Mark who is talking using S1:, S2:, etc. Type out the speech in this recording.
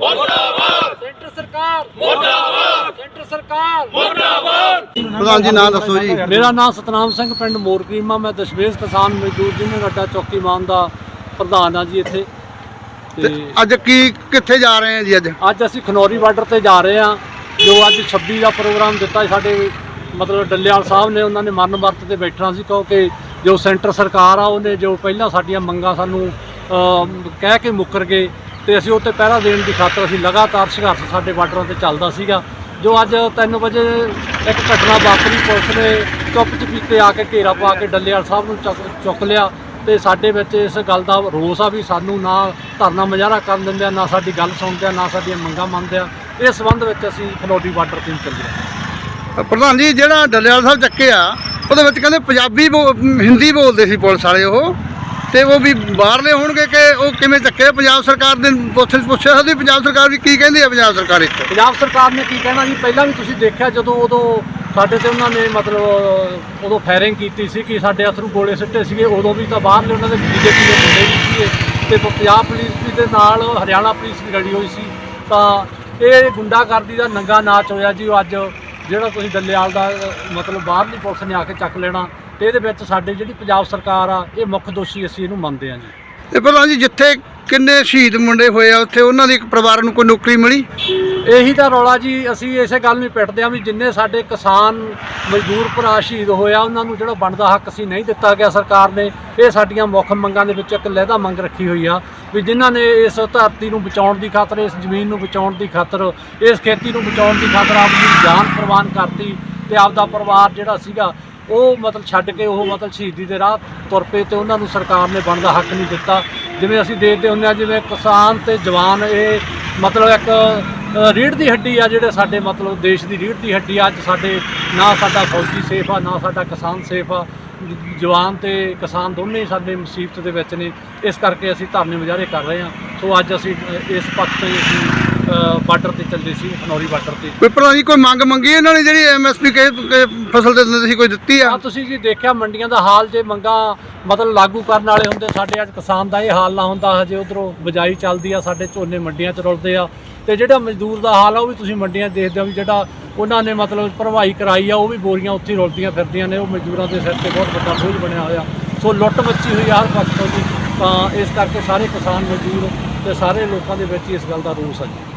S1: ਮੁਰਦਾਬਾਦ। ਸੈਂਟਰ ਸਰਕਾਰ। ਮੁਰਦਾਬਾਦ। ਸੈਂਟਰ ਸਰਕਾਰ।
S2: ਪ੍ਰਧਾਨ ਜੀ ਨਾਂ ਦੱਸੋ ਜੀ।
S3: ਮੇਰਾ ਨਾਮ ਸਤਨਾਮ ਸਿੰਘ ਪਿੰਡ ਮੋਰਕੀਮਾ ਮੈਂ ਦਸ਼ਮੇਸ਼ ਕਿਸਾਨ ਮਜ਼ਦੂਰ ਯੂਨੀਅਨ ਅੱਡਾ ਚੌਕੀਮਾਨ ਦਾ ਪ੍ਰਧਾਨ ਆ ਜੀ ਇੱਥੇ।
S2: ਤੇ ਅੱਜ ਕੀ ਕਿੱਥੇ ਜਾ ਰਹੇ ਆ ਜੀ ਅੱਜ?
S3: ਅੱਜ ਅਸੀਂ ਖਨੌਰੀ ਬਾਰਡਰ ਤੇ ਜਾ ਰਹੇ ਹਾਂ ਜੋ ਅੱਜ 26 ਦਾ ਪ੍ਰੋਗਰਾਮ ਦਿੱਤਾ ਸਾਡੇ ਮਤਲਬ ਡੱਲੇਵਾਲ ਸਾਹਿਬ ਨੇ ਉਹਨਾਂ ਨੇ ਮਰਨ ਵਰਤ ਤੇ ਬੈਠਣਾ ਸੀ। ਕਿਉਂਕਿ ਜੋ ਸੈਂਟਰ ਸਰਕਾਰ ਆ ਉਹਨੇ ਜੋ ਪਹਿਲਾਂ ਸਾਡੀਆਂ ਮੰਗਾਂ ਸਾਨੂੰ ਕਹਿ ਕੇ ਮੁੱਕਰ ਗਏ। ਤੇ ਅਸੀਂ ਉਹ ਪਹਿਰਾ ਦੇਣ ਦੀ ਖਾਤਰ ਅਸੀਂ ਲਗਾਤਾਰ ਸੰਘਰਸ਼ ਸਾਡੇ ਬਾਰਡਰਾਂ ਤੇ ਚੱਲਦਾ ਸੀਗਾ, ਜੋ ਅੱਜ 3 ਵਜੇ ਇੱਕ ਘਟਨਾ ਵਾਪਰੀ, ਪੁਲਿਸ ਨੇ ਚੁੱਪ ਚਪੀਤੇ ਆ ਕੇ ਘੇਰਾ ਪਾ ਕੇ ਡੱਲੇਵਾਲ ਸਾਹਿਬ ਨੂੰ ਚੁੱਕ ਚੁੱਕ ਲਿਆ ਤੇ ਸਾਡੇ ਵਿੱਚ ਇਸ ਗੱਲ ਦਾ ਰੋਸ ਆ ਵੀ ਸਾਨੂੰ ਨਾ ਧਰਨਾ ਮੁਜ਼ਾਹਰਾ ਕਰਨ ਦਿੰਦੇ ਆ, ਨਾ ਸਾਡੀ ਗੱਲ ਸੁਣਦੇ ਆ, ਨਾ ਸਾਡੀਆਂ ਮੰਗਾਂ ਮੰਨਦੇ ਆ। ਇਸ ਸੰਬੰਧ ਵਿੱਚ ਅਸੀਂ ਖਨੌਰੀ ਬਾਰਡਰ ਤੇ ਚੱਲੇ ਹਾਂ
S2: ਪ੍ਰਧਾਨ ਜੀ, ਜਿਹੜਾ ਡੱਲੇਵਾਲ ਸਾਹਿਬ ਚੱਕੇ ਆ, ਉਹਦੇ ਵਿੱਚ ਕਹਿੰਦੇ ਪੰਜਾਬੀ ਬੋ- ਹਿੰਦੀ ਬੋਲਦੇ ਸੀ ਪੁਲਿਸ ਵਾਲੇ ਉਹ। ਤੇ ਉਹ ਵੀ ਬਾਹਰਲੇ ਹੋਣਗੇ ਕਿ ਉਹ ਕਿਵੇਂ ਚੱਕੇ? ਪੰਜਾਬ ਸਰਕਾਰ ਦੇ ਪੁੱਛ ਪੁੱਛਿਆ ਸੀ, ਪੰਜਾਬ ਸਰਕਾਰ ਵੀ ਕੀ ਕਹਿੰਦੀ ਹੈ ਪੰਜਾਬ ਸਰਕਾਰ ਇੱਕ
S3: ਪੰਜਾਬ ਸਰਕਾਰ ਨੇ ਕੀ ਕਹਿਣਾ ਜੀ? ਪਹਿਲਾਂ ਵੀ ਤੁਸੀਂ ਦੇਖਿਆ ਜਦੋਂ ਉਦੋਂ ਸਾਡੇ ਤੇ ਉਹਨਾਂ ਨੇ ਮਤਲਬ, ਉਦੋਂ ਫਾਇਰਿੰਗ ਕੀਤੀ ਸੀ ਕਿ ਸਾਡੇ ਅਥਰੂ ਗੋਲੇ ਸਿੱਟੇ ਸੀਗੇ, ਉਦੋਂ ਵੀ ਤਾਂ ਬਾਹਰਲੇ ਉਹਨਾਂ ਦੇ ਬੀਜੇਪੀ ਦੇ ਮੁੰਡੇ ਵੀ ਸੀਗੇ। ਤੇ ਪੰਜਾਬ ਪੁਲਿਸ ਵੀ ਦੇ ਨਾਲ ਹਰਿਆਣਾ ਪੁਲਿਸ ਵੀ ਲੜੀ ਹੋਈ ਸੀ। ਤਾਂ ਇਹ ਗੁੰਡਾਗਰਦੀ ਦਾ ਨੰਗਾ ਨਾਚ ਹੋਇਆ ਜੀ। ਉਹ ਅੱਜ ਜਿਹੜਾ ਤੁਸੀਂ ਡੱਲੇਵਾਲ ਦਾ, ਮਤਲਬ ਬਾਹਰਲੀ ਪੁਲਿਸ ਨੇ ਆ ਕੇ ਚੱਕ ਲੈਣਾ। ਤੇ ਇਹਦੇ ਵਿੱਚ ਸਾਡੇ ਜਿਹੜੀ ਪੰਜਾਬ ਸਰਕਾਰ ਆ ਇਹ ਮੁੱਖ ਦੋਸ਼ੀ ਅਸੀਂ ਇਹਨੂੰ ਮੰਨਦੇ ਹਾਂ ਜੀ।
S2: ਤੇ ਪ੍ਰਧਾਨ ਜੀ ਜਿੱਥੇ ਕਿੰਨੇ ਸ਼ਹੀਦ ਮੁੰਡੇ ਹੋਏ ਆ ਉੱਥੇ ਉਹਨਾਂ ਦੀ ਪਰਿਵਾਰ ਨੂੰ ਕੋਈ ਨੌਕਰੀ ਮਿਲੀ?
S3: ਇਹੀ ਤਾਂ ਰੌਲਾ ਜੀ ਅਸੀਂ ਇਸੇ ਗੱਲ ਨੂੰ ਪਿੱਟਦੇ ਹਾਂ ਵੀ ਜਿੰਨੇ ਸਾਡੇ ਕਿਸਾਨ ਮਜ਼ਦੂਰ ਭਰਾ ਸ਼ਹੀਦ ਹੋਇਆ ਉਹਨਾਂ ਨੂੰ ਜਿਹੜਾ ਬਣਦਾ ਹੱਕ ਸੀ ਨਹੀਂ ਦਿੱਤਾ ਗਿਆ ਸਰਕਾਰ ਨੇ ਇਹ ਸਾਡੀਆਂ ਮੁੱਖ ਮੰਗਾਂ ਦੇ ਵਿੱਚ ਇੱਕ ਲਹਿਦਾ ਮੰਗ ਰੱਖੀ ਹੋਈ ਆ ਵੀ ਜਿਨ੍ਹਾਂ ਨੇ ਇਸ ਧਰਤੀ ਨੂੰ ਬਚਾਉਣ ਦੀ ਖਾਤਰ ਇਸ ਜ਼ਮੀਨ ਨੂੰ ਬਚਾਉਣ ਦੀ ਖਾਤਰ ਇਸ ਖੇਤੀ ਨੂੰ ਬਚਾਉਣ ਦੀ ਖਾਤਰ ਆਪਣੀ ਜਾਨ ਕੁਰਬਾਨ ਕਰਤੀ ਤੇ ਆਪਦਾ ਪਰਿਵਾਰ ਜਿਹੜਾ ਸੀਗਾ ਉਹ ਮਤਲਬ ਛੱਡ ਕੇ ਉਹ ਮਤਲਬ ਸ਼ਹੀਦੀ ਦੇ ਰਾਹ ਤੁਰ ਪਏ ਤੇ ਉਹਨਾਂ ਨੂੰ ਸਰਕਾਰ ਨੇ ਬਣਦਾ ਹੱਕ ਨਹੀਂ ਦਿੱਤਾ। ਜਿਵੇਂ ਅਸੀਂ ਦੇਖਦੇ ਹੁੰਦੇ ਆ ਜਿਵੇਂ ਕਿਸਾਨ ਤੇ ਜਵਾਨ ਇਹ ਮਤਲਬ ਇੱਕ ਅ, ਰੀੜ੍ਹ ਦੀ ਹੱਡੀ ਆ ਜਿਹੜੇ ਸਾਡੇ ਮਤਲਬ ਦੇਸ਼ ਦੀ ਰੀੜ੍ਹ ਦੀ ਹੱਡੀ ਆ। ਅੱਜ ਸਾਡੇ ਨਾ ਸਾਡਾ ਫੌਜੀ ਸੇਫ ਆ ਨਾ ਸਾਡਾ ਕਿਸਾਨ ਸੇਫ ਆ। ਜਵਾਨ ਤੇ ਕਿਸਾਨ ਦੋਨੇ ਹੀ ਸਾਡੇ ਮੁਸੀਬਤ ਦੇ ਵਿੱਚ ਨੇ। ਇਸ ਕਰਕੇ ਅਸੀਂ ਧਰਨੇ ਮੁਜ਼ਾਹਰੇ ਕਰ ਰਹੇ ਹਾਂ। ਸੋ ਅੱਜ ਅਸੀਂ ਇਸ ਪੱਖ ਤੇ ਅਸੀਂ ਬਾਰਡਰ ਤੇ ਚੱਲਦੇ ਸੀ ਖਨੌਰੀ ਬਾਰਡਰ ਤੇ।
S2: ਕੋਈ ਪ੍ਰਧਾਨ ਜੀ ਕੋਈ ਮੰਗ ਮੰਗੀ ਇਹਨਾਂ ਨੇ ਜਿਹੜੀ ਐਮਐਸਪੀ ਫਸਲ ਦੇ ਦਿੰਦੇ ਸੀ ਕੋਈ ਦਿੱਤੀ ਆ?
S3: ਤੁਸੀਂ ਜੀ ਦੇਖਿਆ ਮੰਡੀਆਂ ਦਾ ਹਾਲ ਜੇ ਮੰਗਾ ਮਤਲਬ ਲਾਗੂ ਕਰਨ ਵਾਲੇ ਹੁੰਦੇ ਸਾਡੇ ਅੱਜ ਕਿਸਾਨ ਦਾ ਇਹ ਹਾਲ ਨਾ ਹੁੰਦਾ ਹਜੇ ਉਧਰੋਂ ਬਜਾਈ ਚੱਲਦੀ ਆ ਸਾਡੇ ਝੋਨੇ ਮੰਡੀਆਂ 'ਚ ਰੁਲਦੇ ਆ। ਤੇ ਜਿਹੜਾ ਮਜ਼ਦੂਰ ਦਾ ਹਾਲ ਆ ਉਹ ਵੀ ਤੁਸੀਂ ਮੰਡੀਆਂ ਦੇਖਦੇ ਹੋ ਵੀ ਜਿਹੜਾ ਉਹਨਾਂ ਨੇ ਮਤਲਬ ਭਰਵਾਈ ਕਰਾਈ ਆ ਉਹ ਵੀ ਬੋਰੀਆਂ ਉੱਥੇ ਹੀ ਰੁਲਦੀਆਂ ਫਿਰਦੀਆਂ ਨੇ ਉਹ ਮਜ਼ਦੂਰਾਂ ਦੇ ਸਿਰ ਤੇ ਬਹੁਤ ਵੱਡਾ ਬੋਝ ਬਣਿਆ ਹੋਇਆ। ਸੋ ਲੁੱਟ ਮੱਚੀ ਹੋਈ ਆ ਹਰ ਪਾਸੋਂ ਜੀ ਤਾਂ ਇਸ ਕਰਕੇ ਸਾਰੇ ਕਿਸਾਨ ਮਜ਼ਦੂਰ ਤੇ ਸਾਰੇ ਲੋਕਾਂ ਦੇ ਵਿੱਚ ਹੀ ਇਸ ਗੱਲ ਦਾ ਰੋਸ ਆ ਜੀ।